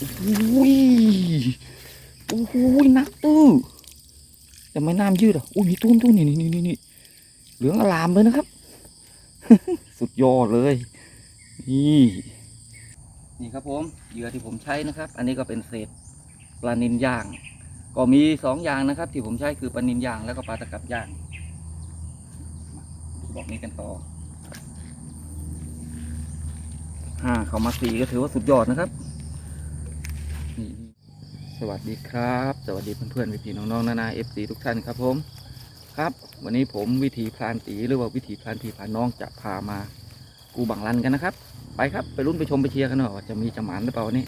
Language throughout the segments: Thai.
อุ้ยโอ้โหนักตื้อแต่ไม่น้ำยืดอะอุ้ยมีตุ้นตุ้นนี่นี่นี่นี่เหลืองอลามเลยนะครับ สุดยอดเลย นี่นี่ครับผมเหยื่อที่ผมใช้นะครับ อันนี้ก็เป็นเศษปลานินย่าง ก็มีสองอย่างนะครับ ที่ผมใช้คือปลานินย่างแล้วก็ปลาตะกับย่างบอกนี้กันต่อห้าเข้ามาสี่ก็ถือว่าสุดยอดนะครับ นี่สวัสดีครับ สวัสดีเพื่อนๆพี่ๆน้องๆนานาเอฟซีทุกท่านครับผมครับ วันนี้ผมวิธีพลานตีหรือว่าวิธีพลานพี่พาน้องจะพามากูบังลันกันนะครับ ไปครับไปรุ่นไปชมไปเชียร์กันหน่อยว่าจะมีจะหมานหรือเปล่านี้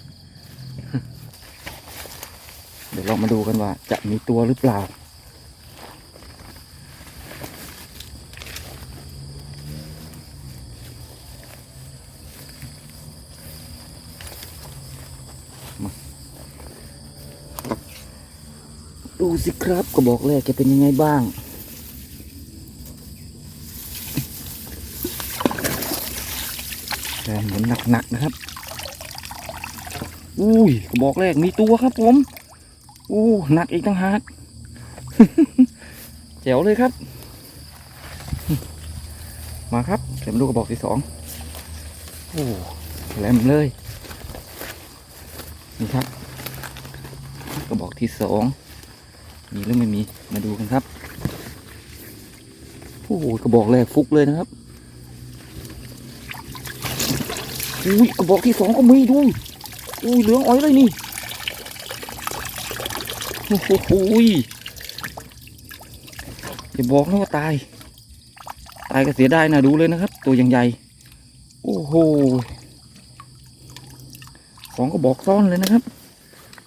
เดี๋ยวลองมาดูกันว่าจะมีตัวหรือเปล่า ดูสิครับก็บอกแรกจะเป็นยังไงบ้างแต่เหมือนหนักๆนะครับ อุ้ยกระบอกแรกมีตัวครับผม อู้หนักอีกตั้งหากแจ๋วเลยครับ มาครับเดี๋ยวมดูกระบอกที่สองโอ้แหลมเลย นี่ครับกระบอกที่สอง มีหรือไม่มีมาดูกันครับโอ้โหกระบอกแรกฟุกเลยนะครับอุ้ยกระบอกที่สองก็มีดูอุ้ยเหลืองอ้อยเลยนี่โอ้โหอย่าบอกนะว่าตาย ตายก็เสียได้นะดูเลยนะครับ ตัวอย่างใหญ่โอ้โหสองกระบอกซ้อนเลยนะครับ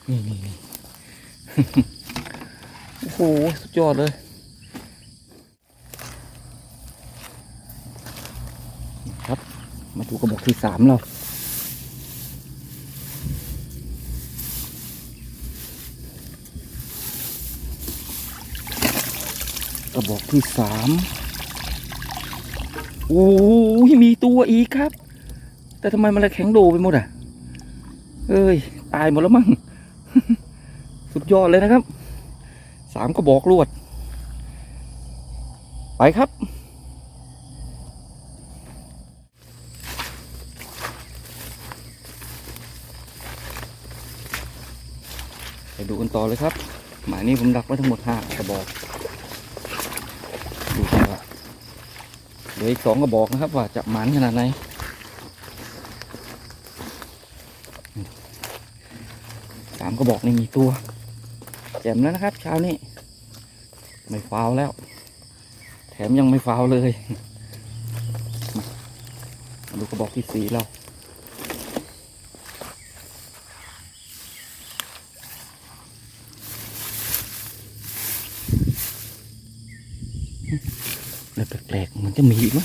นี่นี่นี่ โอ้โห สุดยอดเลย ครับ มาดูกระบอกที่สามเรากระบอกที่สามโอ้ยมีตัวอีกครับ แต่ทำไมมันละแข็งโดไปหมดอะ เอ้ย ตายหมดแล้วมั้ง สุดยอดเลยนะครับ สามกระบอกรวด ไปครับ ไปดูกันต่อเลยครับ หมายนี้ผมดักไว้ทั้งหมดห้ากระบอก ดูกันว่าเหลืออีกสองกระบอกนะครับ ว่าจะหมันขนาดไหนสามกระบอกนี่มีตัว แจ่มแล้วนะครับเช้านี้ ไม่ฟาวแล้ว แถมยังไม่ฟาวเลยมาดูกระบอกที่สีเราแล้วแปลกๆมันจะมีอีกไหม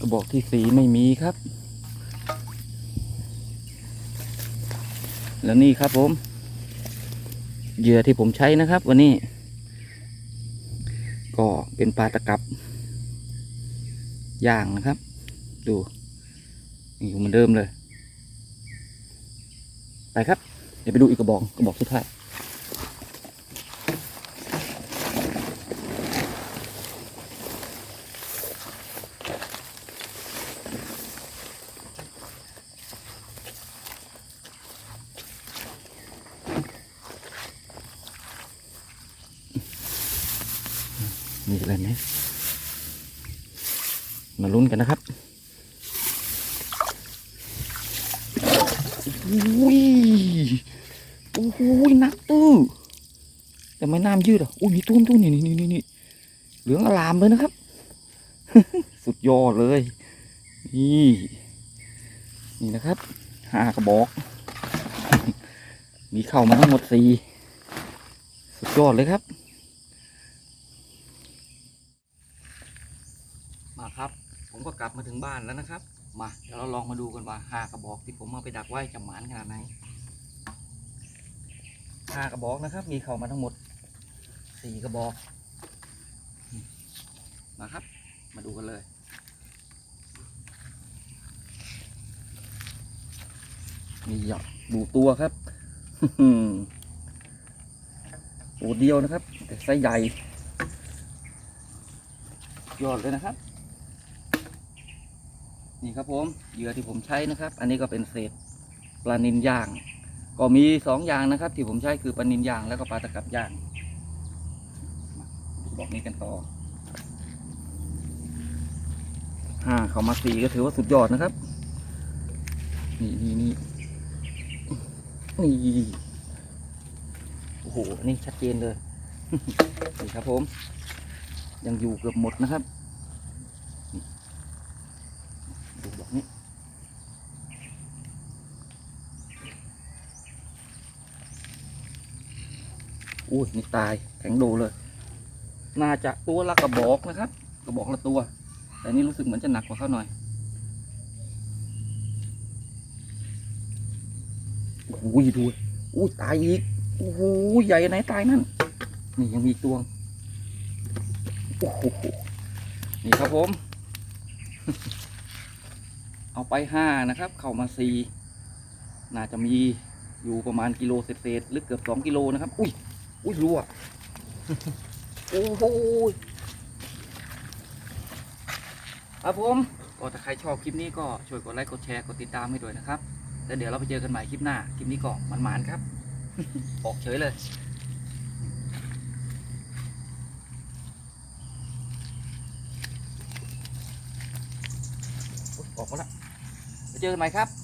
กระบอกที่สีไม่มีครับ แล้วนี่ครับผมเหยื่อที่ผมใช้นะครับ วันนี้ ก็เป็นปลาตะกับย่างนะครับ ดูนี่อยู่เหมือนเดิมเลย ไปครับ เดี๋ยวไปดูอีกกระบอกกระบอกสุดท้าย มีอะไรไหมมาลุ้นกันนะครับอุ้ยโอ้โหนักตื้อแต่ไม่น้ำยืดอะอุ้ยมีตุ้นตุ้นนี่นี่นี่นี่เหลืองอลามเลยนะครับ สุดยอดเลย นี่นี่นะครับห้ากระบอก มีเข้ามาทั้งหมดสี่สุดยอดเลยครับาครับ ผมก็กลับมาถึงบ้านแล้วนะครับ มาเดี๋ยวเราลองมาดูกันว่าหากระบอกที่ผมเอาไปดักไว้จะหมานขนาดไหนห้ากระบอกนะครับ มีเข่ามาทั้งหมดสี่กระบอก มาครับ มาดูกันเลยมีหยอดดูตัวครับตัเดียวนะครับ แต่ไซส์ใหญ่ ยอดเลยนะครับ นี่ครับผมเหยื่อที่ผมใช้นะครับ อันนี้ก็เป็นเศษปลานินย่าง ก็มีสองอย่างนะครับ ที่ผมใช้คือปลานินย่างแล้วก็ปลาตะกับย่างมาดูดอกนี้กันต่อห้าเข้ามาสี่ก็ถือว่าสุดยอดนะครับ นี่นี่นี่นี่โอ้โหนี่ชัดเจนเลยนี่ครับผม ยังอยู่เกือบหมดนะครับนี่ดูดอกนี้ อุ้ยนี่ตายแข็งโดเลย น่าจะตัวละกระบอกนะครับ กระบอกละตัว แต่นี่รู้สึกเหมือนจะหนักกว่าเขาหน่อยโอ้โหดูอุ้ยตายอีกโอ้โหใหญ่ไหนตายนั่นนี่ยังมีตัวโอ้โหนี่ครับผม เอาไปห้านะครับ เข้ามาสี่น่าจะมีอยู่ประมาณกิโลเศษๆหรือเกือบสองกิโลนะครับ อุ้ย อุ้ยรั่วโอ้โหครับผมก็ถ้าใครชอบคลิปนี้ก็ช่วยกดไลค์กดแชร์กดติดตามให้ด้วยนะครับแล้วเดี๋ยวเราไปเจอกันใหม่คลิปหน้าคลิปนี้ก็หมานๆครับ ออกเฉยเลยอุ๊ยออกมาละไปเจอกันใหม่ครับ